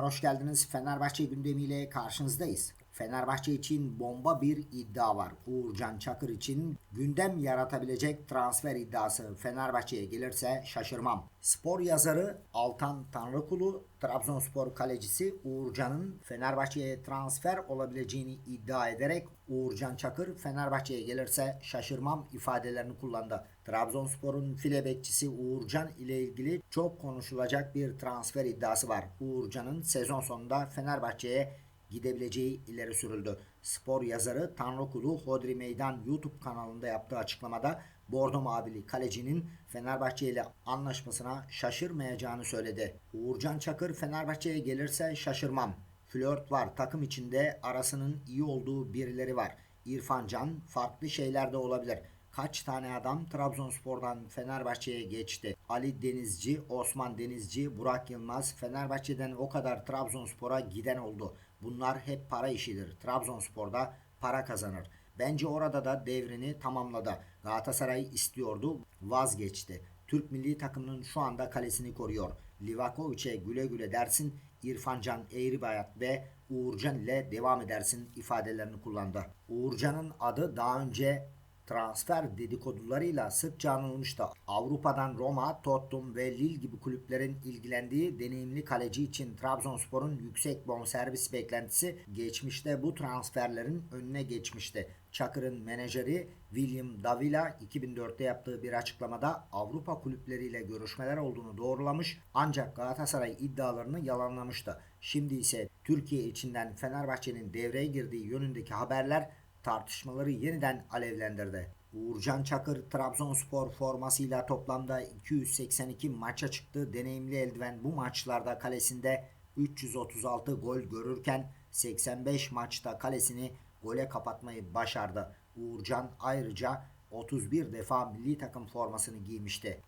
hoş geldiniz. Fenerbahçe gündemiyle karşınızdayız. Fenerbahçe için bomba bir iddia var. Uğurcan Çakır için gündem yaratabilecek transfer iddiası Fenerbahçe'ye gelirse şaşırmam. Spor yazarı Altan Tanrıkulu, Trabzonspor kalecisi Uğurcan'ın Fenerbahçe'ye transfer olabileceğini iddia ederek Uğurcan Çakır Fenerbahçe'ye gelirse şaşırmam ifadelerini kullandı. Trabzonspor'un file bekçisi Uğurcan ile ilgili çok konuşulacak bir transfer iddiası var. Uğurcan'ın sezon sonunda Fenerbahçe'ye gidebileceği ileri sürüldü. Spor yazarı Tanrıkulu Hodri Meydan YouTube kanalında yaptığı açıklamada Bordo Mavili kalecinin Fenerbahçe ile anlaşmasına şaşırmayacağını söyledi. Uğurcan Çakır Fenerbahçe'ye gelirse şaşırmam. Flört var. Takım içinde arasının iyi olduğu birileri var. İrfan Can farklı şeyler de olabilir. Kaç tane adam Trabzonspor'dan Fenerbahçe'ye geçti. Ali Denizci, Osman Denizci, Burak Yılmaz Fenerbahçe'den o kadar Trabzonspor'a giden oldu. Bunlar hep para işidir. Trabzonspor'da para kazanır. Bence orada da devrini tamamladı. Galatasaray istiyordu, vazgeçti. Türk milli takımının şu anda kalesini koruyor. Livakovic'e güle güle dersin, İrfan Can Eğribayat ve Uğurcan ile devam edersin ifadelerini kullandı. Uğurcan'ın adı daha önce transfer dedikodularıyla sıkça anılmıştı. Avrupa'dan Roma, Tottenham ve Lille gibi kulüplerin ilgilendiği deneyimli kaleci için Trabzonspor'un yüksek bonservis beklentisi geçmişte bu transferlerin önüne geçmişti. Çakır'ın menajeri William Davila 2004'te yaptığı bir açıklamada Avrupa kulüpleriyle görüşmeler olduğunu doğrulamış ancak Galatasaray iddialarını yalanlamıştı. Şimdi ise Türkiye içinden Fenerbahçe'nin devreye girdiği yönündeki haberler tartışmaları yeniden alevlendirdi. Uğurcan Çakır Trabzonspor formasıyla toplamda 282 maça çıktı. Deneyimli eldiven bu maçlarda kalesinde 336 gol görürken 85 maçta kalesini gole kapatmayı başardı. Uğurcan ayrıca 31 defa milli takım formasını giymişti.